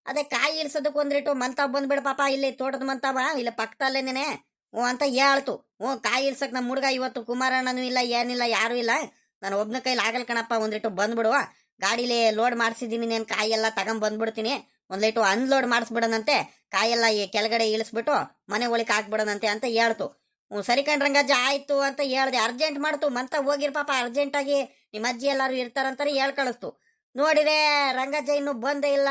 ಅದೇ ಕಾಯಿ ಇಳ್ಸೋದಕ್ಕೆ ಒಂದ್ರಿಟ್ಟು ಮಂತಾವ್ ಬಂದ್ಬಿಡ ಪಾಪ. ಇಲ್ಲಿ ತೋಟದ ಮಂತಾವ, ಇಲ್ಲಿ ಪಕ್ಕದಲ್ಲೇ ನೆನೆ ಹ್ಞೂ ಅಂತ ಹೇಳ್ತು. ಹ್ಞೂ, ಕಾಯಿ ಇಳ್ಸಕ್ ನಮ್ಮ ಹುಡುಗ ಇವತ್ತು ಕುಮಾರಣ್ಣನೂ ಇಲ್ಲ, ಏನಿಲ್ಲ, ಯಾರೂ ಇಲ್ಲ. ನಾನು ಒಬ್ನ ಕೈಲಿ ಆಗಲ್ ಕಣಪ್ಪ, ಒಂದಿಟ್ಟು ಬಂದ್ಬಿಡುವ ಗಾಡಿಲಿ ಲೋಡ್ ಮಾಡಿಸಿದ್ದೀನಿ, ನೀನು ಕಾಯಿ ಎಲ್ಲ ತಗೊಂಡ್ ಬಂದ್ಬಿಡ್ತೀನಿ ಒಂದ್ ಲೈಟು ಅನ್ಲೋಡ್ ಮಾಡಿಸ್ಬಿಡೋಣಂತೆ ಕಾಯೆಲ್ಲ ಈ ಕೆಳಗಡೆ ಇಳಿಸ್ಬಿಟ್ಟು ಮನೆ ಒಳಗೆ ಹಾಕ್ಬಿಡೋಣಂತೆ ಅಂತ ಹೇಳ್ತು. ಹ್ಞೂ ಸರಿ ಕಣ್ರಂಗಜ್ಜ ಆಯ್ತು ಅಂತ ಹೇಳ್ದೆ. ಅರ್ಜೆಂಟ್ ಮಾಡ್ತು. ಮಂತ ಹೋಗಿರ್ ಪಾಪ ಅರ್ಜೆಂಟಾಗಿ ನಿಮ್ಮ ಅಜ್ಜಿ ಎಲ್ಲಾರು ಇರ್ತಾರಂತಾರೆ ಹೇಳ್ ಕಳಿಸ್ತು. ರಂಗಜ್ಜ ಇನ್ನು ಬಂದೇ ಇಲ್ಲ.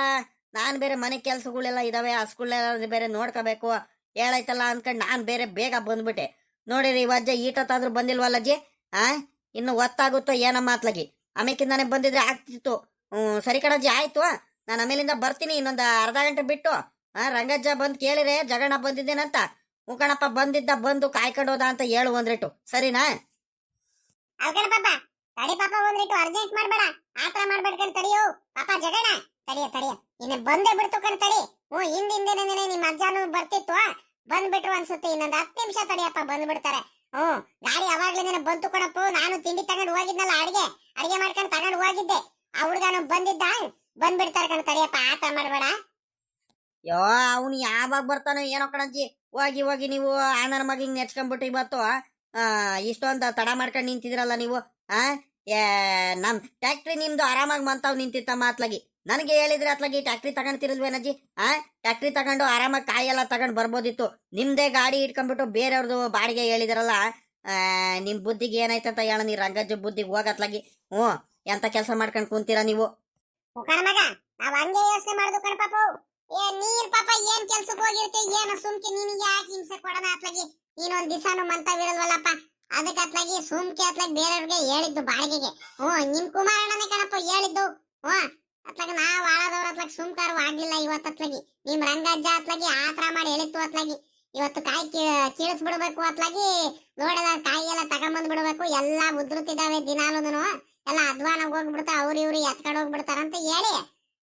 ನಾನ್ ಬೇರೆ ಮನೆ ಕೆಲ್ಸಗಳೆಲ್ಲ ಇದಾವೆ ಹಸ್ಗಳೆಲ್ಲ ಬೇರೆ ನೋಡ್ಕೋಬೇಕು. ಹೇಳಾಯ್ತಲ್ಲ ಅನ್ಕೊಂಡ್ ನಾನ್ ಬೇರೆ ಬೇಗ ಬಂದ್ಬಿಟ್ಟೆ. ನೋಡಿರಿ ಇವಜ್ಜ ಈಟತ್ತಾದ್ರೂ ಬಂದಿಲ್ವಲ್ಲ ಅಜ್ಜಿ? ಆ? ಇನ್ನು ಒತ್ತಾಗುತ್ತೋ ಏನೋ ಮಾತ್ಲಾಗಿ. ಆಮೇಕಿಂದಾನೆ ಬಂದಿದ್ರೆ ಆಗ್ತಿತ್ತು. ಹ್ಮ್, ಸರಿ ಕಣಜ್ಜಿ ಆಯ್ತು. ನಾನು ಆಮೇಲಿಂದ ಬರ್ತೀನಿ, ಇನ್ನೊಂದು ಅರ್ಧ ಗಂಟೆ ಬಿಟ್ಟು. ಆ, ರಂಗಜ್ಜ ಬಂದ್ ಕೇಳಿರೆ ಜಗಣ ಬಂದಿದ್ದೇನಂತ. ಹ್ಞೂ ಕಣಪ್ಪ, ಬಂದಿದ್ದ ಬಂದು ಕಾಯ್ಕೊಂಡು ಹೋದ ಅಂತ ಹೇಳು ಒಂದ್ರಿಟ್ಟು ಸರಿನಾ? ಅಲ್ಕಣ ಪಾಪ, ತಡಿ ಪಾಪ ಒಂದ್ರಿಟ್ಟು ಅರ್ಜೆಂಟ್ ಮಾಡಬೇಡ. ಆತರ ಮಾಡ್ಬೇಡ ಕಣ್, ತಡಿಯೋ. ಪಾಪ ಜಗಣ ತಡಿಯ ತಡಿಯ. ಇನ್ನ ಬಂದೇ ಬಿಡ್ತು ಕಣ್, ತಡಿ. ಹ್ಞೂ ಹಿಂದಿಂದೇನೆ ನಿಮ್ಮ ಅಜ್ಜಾನು ಬರ್ತಿತ್ತು. ಬಂದ್ಬಿಟ್ರು ಅನ್ಸುತ್ತೆ, ಇನ್ನೊಂದು ಹತ್ತು ನಿಮಿಷ ತಡಿಯಪ್ಪ, ಬಂದ್ಬಿಡ್ತಾರೆ. ಹ್ಞೂ, ಗಾಡಿ ಅವಾಗ್ಲಿಂದ ಬಂತು ಕಣಪ್ಪ. ನಾನು ತಿಂಡಿ ತಗೊಂಡು ಹೋಗಿದ್ನಲ್ಲ ಅಡಿಗೆ. ಅಡಿಗೆ ಮಾಡ್ಕೊಂಡು ತಗೊಂಡು ಹೋಗಿದ್ದೆ. ಆ ಹುಡುಗನು ಬಂದಿದ್ದ. ಬಂದ್ಬಿಡ್ತಾರೆ ಕಣ ತಡಿಯಪ್ಪ ಆತ ಮಾಡ್ಬೇಡ. ಯೋ ಅವನು ಯಾವಾಗ ಬರ್ತಾನೋ ಏನೋ ಕಣಜ್ಜಿ. ಹೋಗಿ ಹೋಗಿ ನೀವು ಆನರ್ ಮಗಿಂಗ್ ನೆಚ್ಕೊಂಡ್ಬಿಟ್ಟು ಇವತ್ತು ಇಷ್ಟೊಂದು ತಡ ಮಾಡ್ಕೊಂಡು ನಿಂತಿದ್ರಲ್ಲ ನೀವು ಆ? ನಮ್ ಟ್ಯಾಕ್ಟ್ರಿ ನಿಮ್ದು ಆರಾಮಾಗಿ ಮಂತಾವ್ ನಿಂತಿತ್ತಮ್ಮ ಮಾತ್ಲಾಗಿ. ನನಗೆ ಹೇಳಿದ್ರೆ ಅತ್ಲಾಗಿ ಟ್ಯಾಕ್ಟ್ರಿ ತಗೊಂಡ್ತಿರಲ್ವೇನಜ್ಜಿ ಆ? ಟ್ಯಾಕ್ಟ್ರಿ ತಗೊಂಡು ಆರಾಮಾಗಿ ಕಾಯಿ ಎಲ್ಲ ತಗೊಂಡ್ ಬರ್ಬೋದಿತ್ತು. ನಿಮ್ದೇ ಗಾಡಿ ಇಟ್ಕೊಂಡ್ಬಿಟ್ಟು ಬೇರೆಯವ್ರದ್ದು ಬಾಡಿಗೆ ಹೇಳಿದ್ರಲ್ಲ ಆ, ನಿಮ್ ಬುದ್ಧಿಗೆ ಏನಾಯ್ತಂತ ಹೇಳ ನೀ ರಂಗಜ್ಜ ಬುದ್ಧಿಗೆ ಹೋಗತ್ಲಾಗಿ ಹ್ಞೂ ಎಂತ ಕೆಲಸ ಮಾಡ್ಕೊಂಡು ಕುಂತೀರಾ ನೀವು? ಮುಖಂಡ ಮಗ? ನಾವ್ ಹಂಗೆ ಯೋಚನೆ ಮಾಡುದು ಕಣ ಪಾಪ. ಏ, ನೀರ್ ಪಾಪ ಏನ್ ಕೆಲ್ಸಕ್ಕೆ ಹೋಗಿರ್ತಿ, ಏನು ಸುಮ್ಕೆ ನಿನಗೆ ಯಾಕೆ ಹಿಂಸೆ ಕೊಡೋಣ ಅತ್ಲಾಗಿ? ನೀನೊಂದ್ ದಿವಸನು ಮಂತವಿರಲ್ವಲ್ಲಪ್ಪ ಅದಕ್ಕೆ ಅತ್ಲಾಗಿ ಸುಮ್ಕೆ ಅತ್ಲಾಗಿ ಬೇರೆಯವ್ರಿಗೆ ಹೇಳಿದ್ದು ಬಾಡಿಗೆಗೆ. ಹ್ಞೂ, ನಿಮ್ ಕುಮಾರಣ್ಣನೇ ಕಣಪ್ಪ ಹೇಳಿದ್ದು. ಹ್ಞೂ, ಅತ್ಲಾಗ ನಾವ್ ಆಳದವ್ರ ಅತ್ಲಾಗ ಸುಮ್ಕಾರು ಆಗ್ಲಿಲ್ಲ ಇವತ್ತು ಅತ್ಲಾಗಿ. ನಿಮ್ ರಂಗಜ್ಜ ಅತ್ಲಾಗಿ ಆತರ ಮಾಡಿ ಹೇಳಿತ್ತು ಅತ್ಲಾಗಿ. ಇವತ್ತು ಕಾಯಿ ಕೀಳಿಸ್ಬಿಡ್ಬೇಕು ಅತ್ಲಾಗಿ. ನೋಡಲ್ಲ ಕಾಯಿ ಎಲ್ಲ ತಗೊಂಬಂದ್ ಬಿಡ್ಬೇಕು ಎಲ್ಲಾ ಉದ್ರುತ್ತಿದ್ದಾವೆ ದಿನಾಲೂನು ಎಲ್ಲ ಅಧ್ವಾನ ಹೋಗ್ಬಿಡ್ತಾ, ಅವ್ರು ಇವ್ರು ಎತ್ಕೊಂಡು ಹೋಗ್ಬಿಡ್ತಾರಂತ ಹೇಳಿ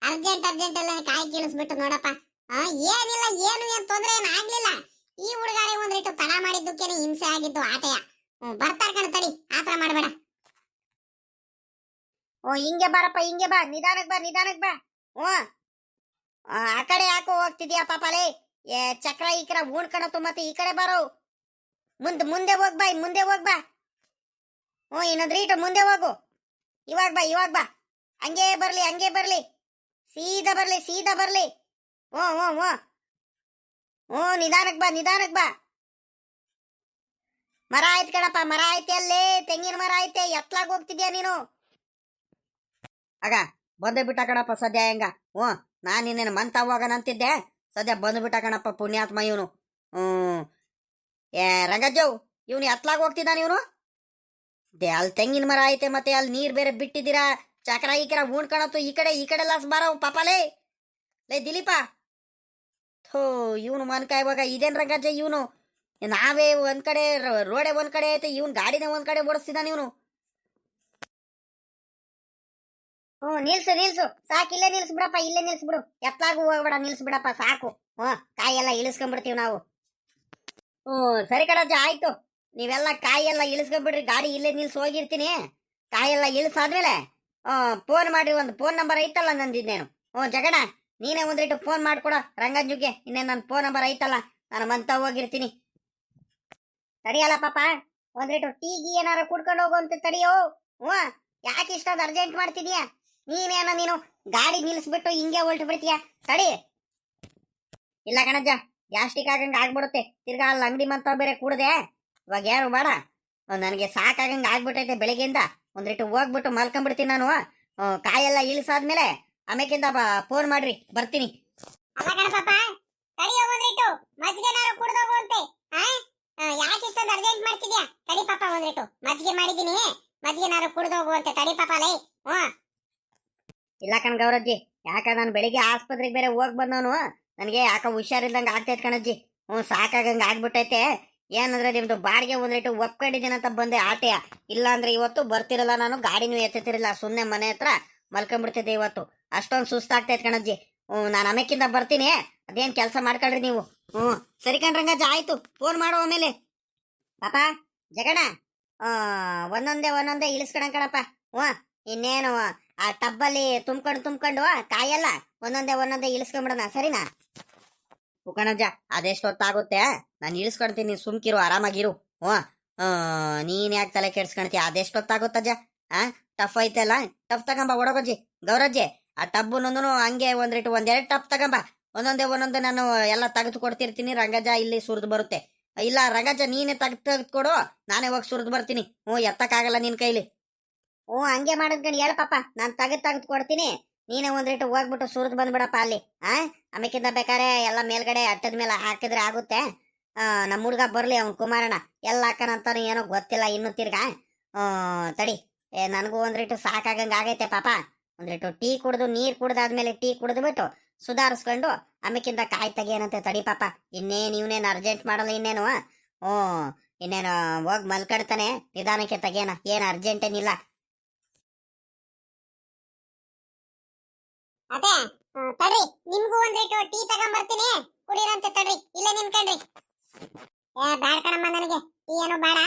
ಅರ್ಜೆಂಟ್ ಅರ್ಜೆಂಟ್ ಎಲ್ಲ ಕಾಯಿ ಕೀಳಿಸ್ಬಿಟ್ಟು ನೋಡಪ್ಪ. ಏನಿಲ್ಲ, ಏನು ಏನ್ ತೊಂದ್ರೆ ಏನ್ ಆಗ್ಲಿಲ್ಲ. ಈ ಹುಡುಗಾರೆ ಒಂದ್ರಿಟ್ಟು ತಡ ಮಾಡಿದ್ದಕ್ಕೇನೆ ಹಿಂಸೆ ಆಗಿದ್ದು ಆಟಯ. ಬರ್ತಾರ ಕಣ ತಡಿ ಆತರ ಮಾಡಬೇಡ. ಓ, ಹಿಂಗೆ ಬಾರಪ್ಪ, ಹಿಂಗೆ ಬಾ ನಿಧಾನಕ್ ಬಾ ನಿಧಾನಕ್ ಬಾ. ಓ ಆ ಕಡೆ ಯಾಕೋ ಹೋಗ್ತಿದ್ಯಾ ಪಾಪಲೇ? ಏ, ಚಕ್ರ ಈ ಕಡೆ ಉಣ್ಕಣತ್ತು ತುಂಬತ್ತೆ ಈ ಕಡೆ ಬಾರೋ. ಮುಂದೆ ಮುಂದೆ ಹೋಗ್ ಬಾ ಮುಂದೆ ಹೋಗ್ ಬಾ. ಹ್ಞೂ ಇನ್ನೊಂದ್ ರೀಟು, ಮುಂದೆ ಹೋಗು. ಇವಾಗ ಬಾ ಇವಾಗ ಬಾ. ಹಂಗೆ ಬರ್ಲಿ ಹಂಗೆ ಬರ್ಲಿ. ಸೀದಾ ಬರ್ಲಿ ಸೀದಾ ಬರ್ಲಿ. ಓ ಓ ಓ. ಓ, ನಿಧಾನಕ್ ಬಾ ನಿಧಾನಕ್ ಬಾ. ಮರ ಆಯ್ತು ಕಣಪ್ಪ, ಮರ ಐತೆ ಅಲ್ಲೇ ತೆಂಗಿನ ಮರ ಐತೆ, ಎತ್ಲಾಗ್ ಹೋಗ್ತಿದ್ಯಾ ನೀನು? ಆಗ, ಬಂದೇ ಬಿಟ್ಟ ಕಣಪ್ಪ ಸದ್ಯ ಹೆಂಗ? ಹ್ಞೂ ನಾನು ಇನ್ನೇನು ಮಂತ ಹೋಗೋಣ ಅಂತಿದ್ದೆ ಸದ್ಯ ಬಂದ್ಬಿಟ್ಟ ಕಣಪ್ಪ ಪುಣ್ಯಾತ್ಮ ಇವನು. ಹ್ಮ್. ಏ ರಂಗಜ್ಜವ್ ಇವನು ಎತ್ಲಾಗ ಹೋಗ್ತಿದ್ದಾನ ಇವನು ದೇ ಅಲ್ಲಿ ತೆಂಗಿನ ಮರ ಐತೆ ಮತ್ತೆ ಅಲ್ಲಿ ನೀರ್ ಬೇರೆ ಬಿಟ್ಟಿದ್ದೀರಾ? ಚಕ್ರ ಈ ಕಡೆ ಈ ಕಡೆ ಈ ಕಡೆ ಲಾಸ್ ಬಾರ ಪಾಪಲೇ. ಲೇ ದಿಲೀಪ. ಥೋ, ಇವನು ಮನ್ಕಾಯ ಇವಾಗ ಇದೇನ್ ರಂಗಜ್ಜ ಇವನು? ನಾವೇ ಒಂದ್ ಕಡೆ ರೋಡೇ ಒಂದ್ ಕಡೆ ಐತೆ, ಇವನ್ ಗಾಡಿನೇ ಒಂದ್ ಕಡೆ ಓಡಿಸ್ತಿದ್ದಾನೆ ಇವನು. ಹ್ಞೂ, ನಿಲ್ಸು ನಿಲ್ಸು. ಸಾಕು, ಇಲ್ಲೇ ನಿಲ್ಸ್ಬಿಡಪ್ಪ ಇಲ್ಲೇ ನಿಲ್ಸ್ಬಿಡು ಬಿಡು. ಎತ್ಲಾಗು ಹೋಗ್ಬೇಡ ನಿಲ್ಸ್ಬಿಡಪ್ಪ ಸಾಕು. ಹ್ಞೂ ಕಾಯಿ ಎಲ್ಲ ಇಳಿಸ್ಕೊಂಡ್ಬಿಡ್ತೀವಿ ನಾವು. ಹ್ಞೂ, ಸರಿ ಕಡಜ್ಜ ಆಯ್ತು. ನೀವೆಲ್ಲ ಕಾಯೆಲ್ಲ ಇಳಿಸ್ಕೊಂಡ್ಬಿಡ್ರಿ ಗಾಡಿ ಇಲ್ಲೇ ನಿಲ್ಸಿ ಹೋಗಿರ್ತೀನಿ. ಕಾಯೆಲ್ಲ ಇಳಿಸಾದ್ಮೇಲೆ ಫೋನ್ ಮಾಡಿ ಒಂದು ಫೋನ್ ನಂಬರ್ ಐತಲ್ಲ ನಂದಿದ್ದೇನು ಓ ಜಗಣ ನೀನೇ ಒಂದಿಟ್ಟು ಫೋನ್ ಮಾಡ್ಕೊಡ ರಂಗಂಜುಗೆ ಇನ್ನೇ ನನ್ನ ಫೋನ್ ನಂಬರ್ ಐತಲ್ಲ, ನಾನು ಮಂತ ಹೋಗಿರ್ತೀನಿ. ತಡಿಯಲ್ಲ ಪಾಪ ಒಂದಿಟ್ಟು ಟೀಗಿ ಏನಾರು ಕುಡ್ಕೊಂಡು ಹೋಗುವಂತೆ ತಡಿಯೋ. ಹ್ಞೂ, ಯಾಕೆ ಇಷ್ಟೊಂದು ಅರ್ಜೆಂಟ್ ಮಾಡ್ತಿದೀಯ? ನೀನೇನ ನೀನು ಗಾಡಿ ನಿಲ್ಲಿಸ್ಬಿಟ್ಟು ಹಿಂಗೆ ಹೊಲ್ಟು ಬಿಡ್ತೀಯ ತಡಿ. ಇಲ್ಲ ಕಣಜ್ಜ ಗ್ಯಾಸ್ಟಿಕ್ ಆಗಂಗ ಆಗ್ಬಿಡುತ್ತೆ. ತಿರ್ಗಾ ಅಲ್ಲಿ ಅಂಗಡಿ ಮಂತ ಬೇರೆ ಕೂಡದೆ. ಇವಾಗ ಯಾರು ಬೇಡ. ನನಗೆ ಸಾಕಾಗಂಗ ಆಗ್ಬಿಟ್ಟೈತೆ ಬೆಳಿಗ್ಗೆಯಿಂದ. ಒಂದಿಟ್ಟು ಹೋಗ್ಬಿಟ್ಟು ಮಲ್ಕೊಂಡ್ಬಿಡ್ತೀನಿ ನಾನು. ಕಾಯೆಲ್ಲ ಇಳಿಸಾದ್ಮೇಲೆ ಆಮೇಕಿಂದ ಫೋನ್ ಮಾಡ್ರಿ. ಬರ್ತೀನಿ. ತಡಿ ಪಾಪ ಒಂದಿಟ್ಟು ಮಜ್ಜಿಗೆ ಮಾಡಿದೀನಿ ಕುಡ್ದೋಗುವಂತೆ ತಡಿ ಪಾಪ ಲೈ. ಹ್ಞೂ. ಇಲ್ಲ ಕಣ್ ಗೌರಜ್ಜಿ. ಯಾಕ ನಾನು ಬೆಳಿಗ್ಗೆ ಆಸ್ಪತ್ರೆಗೆ ಬೇರೆ ಹೋಗ್ ಬಂದವನು. ನನಗೆ ಯಾಕ ಹುಷಾರಿಲ್ದಂಗೆ ಆಗ್ತೈತೆ ಕಣಜ್ಜಿ. ಹ್ಞೂ ಸಾಕಾಗಂಗ ಆಗ್ಬಿಟ್ಟೈತೆ. ಏನಂದ್ರೆ ನಿಮ್ದು ಬಾಡಿಗೆ ಒಂದಿಟ್ಟು ಒಪ್ಕೊಂಡಿದ್ದೀನಿ ಅಂತ ಬಂದೆ ಆಟೆಯ ಇಲ್ಲ ಅಂದ್ರೆ ಇವತ್ತು ಬರ್ತಿರಲ್ಲ ನಾನು, ಗಾಡಿನೂ ಎತ್ತುತ್ತಿರಲಿಲ್ಲ ಸುಮ್ಮನೆ ಮನೆ ಹತ್ರ ಮಲ್ಕೊಂಡ್ಬಿಡ್ತಿದ್ದೆ ಇವತ್ತು. ಅಷ್ಟೊಂದು ಸುಸ್ತಾಗ್ತೈತೆ ಕಣಜ್ಜಿ. ಹ್ಞೂ ನಾನು ಅಮೆಕ್ಕಿಂದ ಬರ್ತೀನಿ. ಅದೇನು ಕೆಲಸ ಮಾಡ್ಕೊಳ್ರಿ ನೀವು. ಹ್ಞೂ ಸರಿ ಕಣ್ರಂಗಜ್ಜ ಆಯಿತು. ಫೋನ್ ಮಾಡೋ ಆಮೇಲೆ. ಪಾಪ, ಜಗಣ. ಒಂದೊಂದೇ ಒಂದೊಂದೇ ಇಳಿಸ್ಕೊಳಂ ಕಣಪ್ಪ. ಹ್ಞೂ ಇನ್ನೇನು, ಆ ಟಬ್ಬಲ್ಲಿ ತುಂಬ್ಕೊಂಡು ತುಂಬ್ಕೊಂಡು ಕಾಯಲ್ಲ ಒಂದೊಂದೇ ಒಂದೊಂದೇ ಇಳಿಸ್ಕೊಂಡ್ಬಿಡೋಣ ಸರಿನಾ? ಉಕಣಜ್ಜ ಅದೆಷ್ಟೊತ್ತಾಗುತ್ತೆ ನಾನು ಇಳಿಸ್ಕೊಳ್ತೀನಿ ಸುಮ್ಕಿರು, ಆರಾಮಾಗಿರು. ಹ್ಞೂ. ನೀನು ಯಾಕೆ ತಲೆ ಕೆಡ್ಸ್ಕೊಳ್ತೀಯ ಅದೆಷ್ಟೊತ್ತಾಗುತ್ತಜ್ಜ ಆ? ಟಫ್ ಐತಲ್ಲ? ಟಫ್ ತಗೊಂಬ, ಒಡಗಜ್ಜಿ, ಗೌರಜ್ಜಿ. ಆ ಟಬ್ಬನೊಂದು ಹಂಗೆ ಒಂದ್ರಿಟ್ಟು ಒಂದೆರಡು ಟಫ್ ತಗೊಂಬ. ಒಂದೊಂದೇ ಒಂದೊಂದು ನಾನು ಎಲ್ಲ ತೆಗೆದು ಕೊಡ್ತಿರ್ತೀನಿ, ರಂಗಜ್ಜ ಇಲ್ಲಿ ಸುರಿದು ಬರುತ್ತೆ. ಇಲ್ಲ, ರಂಗಜ್ಜ, ನೀನೇ ತೆಗ್ದು ತೆಗೆದುಕೊಡು. ನಾನೇ ಹೋಗಿ ಸುರಿದು ಬರ್ತೀನಿ. ಹ್ಞೂ, ಎತ್ತಕ್ಕಾಗಲ್ಲ ನಿನ್ನ ಕೈಲಿ. ಹ್ಞೂ, ಹಂಗೆ ಮಾಡಿದ್ಕೊಂಡು ಹೇಳ ಪಾಪ. ನಾನು ತೆಗೆದು ತೆಗೆದು ಕೊಡ್ತೀನಿ. ನೀನೇ ರೇಟ್ ಹೋಗ್ಬಿಟ್ಟು ಸುರಿದು ಬಂದ್ಬಿಡಪ್ಪ ಅಲ್ಲಿ, ಆ? ಆಮೇಕಿಂದ ಬೇಕಾರೆ ಎಲ್ಲ ಮೇಲ್ಗಡೆ ಅಟ್ಟದ ಮೇಲೆ ಹಾಕಿದ್ರೆ ಆಗುತ್ತೆ. ನಮ್ಮ ಹುಡ್ಗ ಬರ್ಲಿ ಅವ್ನು ಕುಮಾರಣ್ಣ. ಎಲ್ಲ ಹಾಕನಂತಾನು ಏನೋ ಗೊತ್ತಿಲ್ಲ ಇನ್ನು ತಿರ್ಗಾ. ತಡಿ. ನನಗೂ ಒಂದ್ರಿಟ್ಟು ಸಾಕಾಗಂಗ ಆಗೈತೆ ಪಾಪ. ಒಂದ್ರಿಟ್ಟು ಟೀ ಕುಡ್ದು, ನೀರ್ ಕುಡ್ದಾದ್ಮೇಲೆ ಟೀ ಕುಡ್ದು ಬಿಟ್ಟು ಸುಧಾರಿಸ್ಕೊಂಡು ಆಮೇಕಿಂದ ಕಾಯಿ ತೆಗಿಯನಂತೆ ತಡಿ ಪಾಪ. ಇನ್ನೇನು ಇವನೇನು ಅರ್ಜೆಂಟ್ ಮಾಡಲ್ಲ ಇನ್ನೇನು ಹ್ಞೂ ಇನ್ನೇನು ಹೋಗಿ ಮಲ್ಕಡ್ತಾನೆ. ನಿಧಾನಕ್ಕೆ ತೆಗಿಯೋಣ. ಏನು ಅರ್ಜೆಂಟ್ ಆ, ತಡ್ರಿ. ನಿಮ್ಗೂ ಒಂದಿಟ್ಟು ಟೀ ತಗೊಂಬರ್ತೀನಿ. ಕುಡಿರಂತೆ ತಡ್ರಿ. ಇಲ್ಲ ನಿಮ್ಕಣ್ರಿ ಏ ಬ್ಯಾಡ ಕಣಮ್ಮ ನನಗೆ. ಟೀ ಏನು ಬೇಡ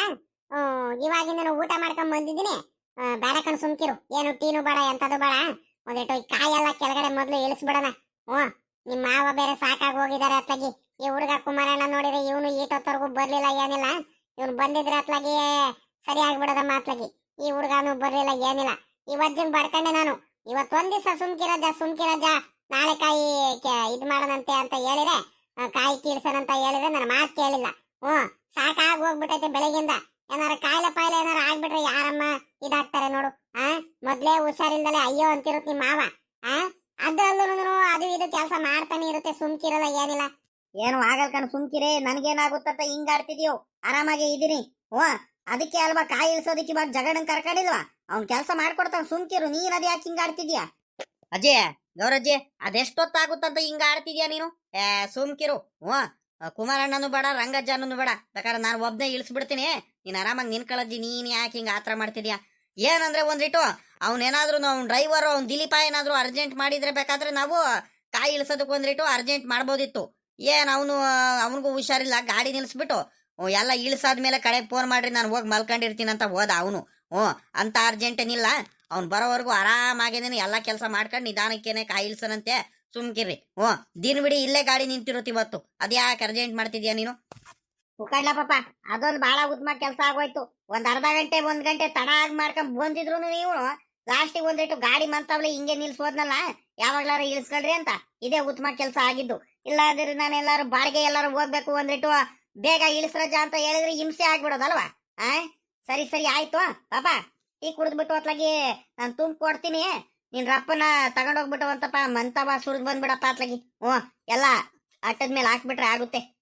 ಇವಾಗಿಂದ ಊಟ ಮಾಡ್ಕೊಂಡ್ ಬಂದಿದ್ದೀನಿ. ಬೇಡ ಕಣ್ ಸುಮ್ಕಿರು. ಏನು ಟೀನು ಬೇಡ ಎಂತದು ಬೇಡ ಒಂದ್ ಈ ಕಾಯೆಲ್ಲ ಕೆಳಗಡೆ ಮೊದ್ಲು ಇಳಿಸ್ಬಿಡಣ. ಹ್ಞೂ ನಿಮ್ಮ ಮಾವ ಬೇರೆ ಸಾಕಾಗಿ ಹೋಗಿದ್ದಾರೆ ಅತ್ಲಾಗಿ. ಈ ಹುಡುಗ ಕುಮಾರಣ್ಣ ನೋಡಿದ್ರೆ ಇವನು ಈಟೊತ್ತವರೆಗೂ ಬರ್ಲಿಲ್ಲ ಏನಿಲ್ಲ. ಇವನು ಬಂದಿದ್ರೆ ಅತ್ಲಾಗಿ ಸರಿ ಆಗ್ಬಿಡದಮ್ಮ ಅತ್ಲಾಗಿ. ಈ ಹುಡುಗನು ಬರ್ಲಿಲ್ಲ ಏನಿಲ್ಲ. ಈ ವಜ್ಜನ್ ಬಡ್ಕೊಂಡೆ ನಾನು. ಇವತ್ತೊಂದ್ ದಿವಸ ಸುಮ್ಕಿರಜ್ಜ ಸುಮ್ಕಿರಜ್ಜ ನಾಳೆ ಕಾಯಿ ಇದ್ ಮಾಡೋದಂತೆ ಅಂತ ಹೇಳಿದ್ರೆ ಕಾಯಿ ಕೀಳ್ಸನಂತ ಹೇಳಿದ್ರೆ ನನ್ನ ಮಾತು ಕೇಳಿಲ್ಲ. ಹ್ಞೂ, ಸಾಕಾಗಿ ಹೋಗ್ಬಿಟ್ಟೈತೆ ಬೆಳಗಿಂದ. ಏನಾರ ಕಾಯಿಲೆ ಪಾಯಿಲೆ ಏನಾರ ಆಗ್ಬಿಟ್ರೆ ಯಾರಮ್ಮ ಇದಾಗ್ತಾರೆ ನೋಡು. ಆ, ಮೊದ್ಲೇ ಹುಷಾರಿಂದಲೇ ಅಯ್ಯೋ ಅಂತಿರುತ್ತೆ ನಿಮ್ಮ ಮಾವ. ಆ ಅದ್ರಲ್ಲೂ ಅದು ಇದು ಕೆಲಸ ಮಾಡ್ತಾನೆ ಇರುತ್ತೆ, ಸುಮ್ಕಿರಲ್ಲ ಏನಿಲ್ಲ. ಏನು ಆಗಲ್ ಕಣ್ ಸುಮ್ಕಿರೇ, ನನ್ಗೇನಾಗುತ್ತಂತ ಹಿಂಗಾಡ್ತಿದ್ಯೋ. ಆರಾಮಾಗೆ ಇದೀನಿ. ಹ್ಞೂ ಅದಕ್ಕೆ ಅಲ್ವಾ ಕಾಯಿ ಇಳಿಸೋದಕ್ಕೆ ಇವಾಗ ಜಗಡನ್ ಕರ್ಕೊಂಡಿಲ್ವಾ ಅವ್ನ್ ಕೆಲಸ ಮಾಡ್ಕೊಡ್ತಾನ, ಸುಮ್ಕಿರು. ನೀನ್ ಅದ್ ಯಾಕೆ ಹಿಂಗ ಆಡ್ತಿದ್ಯಾ? ಅಜಯ್ ಗೌರಜ್ಜಿ, ಅದೆಷ್ಟೊತ್ತಾಗುತ್ತಂತ ಹಿಂಗ ಆಡ್ತಿದ್ಯಾ ನೀನು? ಏ, ಸುಮ್ಕಿರು. ಹ್ಞೂ, ಕುಮಾರಣ್ಣನು ಬೇಡ ರಂಗಜ್ಜನೂ ಬೇಡ. ಬೇಕಾದ್ರೆ ನಾನು ಒಬ್ನೇ ಇಳಿಸ್ಬಿಡ್ತೀನಿ. ನೀನ್ ಆರಾಮಾಗಿ ನಿನ್ಕೊಳ್ಳಜ್ಜಿ ನೀನ್ ಯಾಕೆ ಹಿಂಗ ಆತರ ಮಾಡ್ತಿದ್ಯಾ? ಏನಂದ್ರೆ ಒಂದಿಟ್ಟು ಅವ್ನೇನಾದ್ರೂ ಅವ್ನ ಡ್ರೈವರ್, ಅವ್ನ ದಿಲೀಪ ಏನಾದ್ರು ಅರ್ಜೆಂಟ್ ಮಾಡಿದ್ರೆ ಬೇಕಾದ್ರೆ ನಾವು ಕಾಯಿ ಇಳಿಸೋದಕ್ಕೆ ಒಂದಿಟ್ಟು ಅರ್ಜೆಂಟ್ ಮಾಡ್ಬೋದಿತ್ತು. ಏನ್ ಅವನು, ಅವನಿಗೂ ಹುಷಾರಿಲ್ಲ, ಗಾಡಿ ನಿಲ್ಲಿಸ್ಬಿಟ್ಟು ಹ್ಞೂ, ಎಲ್ಲ ಇಳಿಸಾದ್ಮೇಲೆ ಕಡೆ ಫೋನ್ ಮಾಡ್ರಿ ನಾನು ಹೋಗಿ ಮಲ್ಕೊಂಡಿರ್ತೀನಿ ಅಂತ ಹೋದ ಅವನು. ಹ್ಞೂ ಅಂತ ಅರ್ಜೆಂಟ್ ಏನಿಲ್ಲ. ಅವ್ನು ಬರೋವರೆಗೂ ಆರಾಮಾಗಿದ್ದೀನಿ ಎಲ್ಲ ಕೆಲಸ ಮಾಡ್ಕೊಂಡು ನಿಧಾನಕ್ಕೇನೆ ಕಾಯಿ ಇಳಿಸನಂತೆ. ಸುಮ್ಕಿರ್ರಿ ಹ್ಞೂ ದಿನ ಬಿಡಿ ಇಲ್ಲೇ ಗಾಡಿ ನಿಂತಿರುತ್ತೆ ಇವತ್ತು. ಅದ್ಯಾಕೆ ಅರ್ಜೆಂಟ್ ಮಾಡ್ತಿದ್ಯಾ ನೀನು? ಉಕಾಡ್ಲ ಪಾಪ ಅದೊಂದು ಭಾಳ ಉತ್ತಮ ಕೆಲಸ ಆಗೋಯ್ತು. ಒಂದ್ ಅರ್ಧ ಗಂಟೆ ಒಂದ್ ಗಂಟೆ ತಡ ಆಗಿ ಮಾಡ್ಕೊಂಡ್ ಬಂದಿದ್ರು ನೀವು ಲಾಸ್ಟಿಗೆ ಒಂದಿಟ್ಟು ಗಾಡಿ ಮಂತವ್ಲಿ ಹಿಂಗೆ ನಿಲ್ಸೋದ್ನಲ್ಲ ಯಾವಾಗ್ಲಾರ ಇಳಿಸ್ಕೊಳ್ರಿ ಅಂತ. ಇದೇ ಉತ್ತಮ ಕೆಲಸ ಆಗಿದ್ದು. ಇಲ್ಲ ನಾನು ಎಲ್ಲಾರು ಬಾಡಿಗೆ ಎಲ್ಲಾರು ಹೋಗ್ಬೇಕು ಒಂದಿಟ್ಟು ಬೇಗ ಇಳಿಸ್ರಜ ಅಂತ ಹೇಳಿದ್ರೆ ಹಿಂಸೆ ಆಗ್ಬಿಡೋದಲ್ವಾ? ಆ? ಸರಿ ಸರಿ, ಆಯ್ತು ಪಾಪ. ಟೀ ಕುಡಿದ್ಬಿಟ್ಟು ಅತ್ಲಾಗಿ ನಾನು ತುಂಬ ಕೊಡ್ತೀನಿ. ನಿನ್ ರಪ್ಪನ ತಗೊಂಡೋಗ್ಬಿಟ್ಟು ಅಂತಪ್ಪ ಮಂತವ ಸುರಿದ್ ಬಂದ್ಬಿಡಪ್ಪ ಅತ್ಲಾಗಿ. ಹ್ಞೂ, ಎಲ್ಲ ಅಟ್ಟದ ಮೇಲೆ ಹಾಕ್ಬಿಟ್ರೆ ಆಗುತ್ತೆ.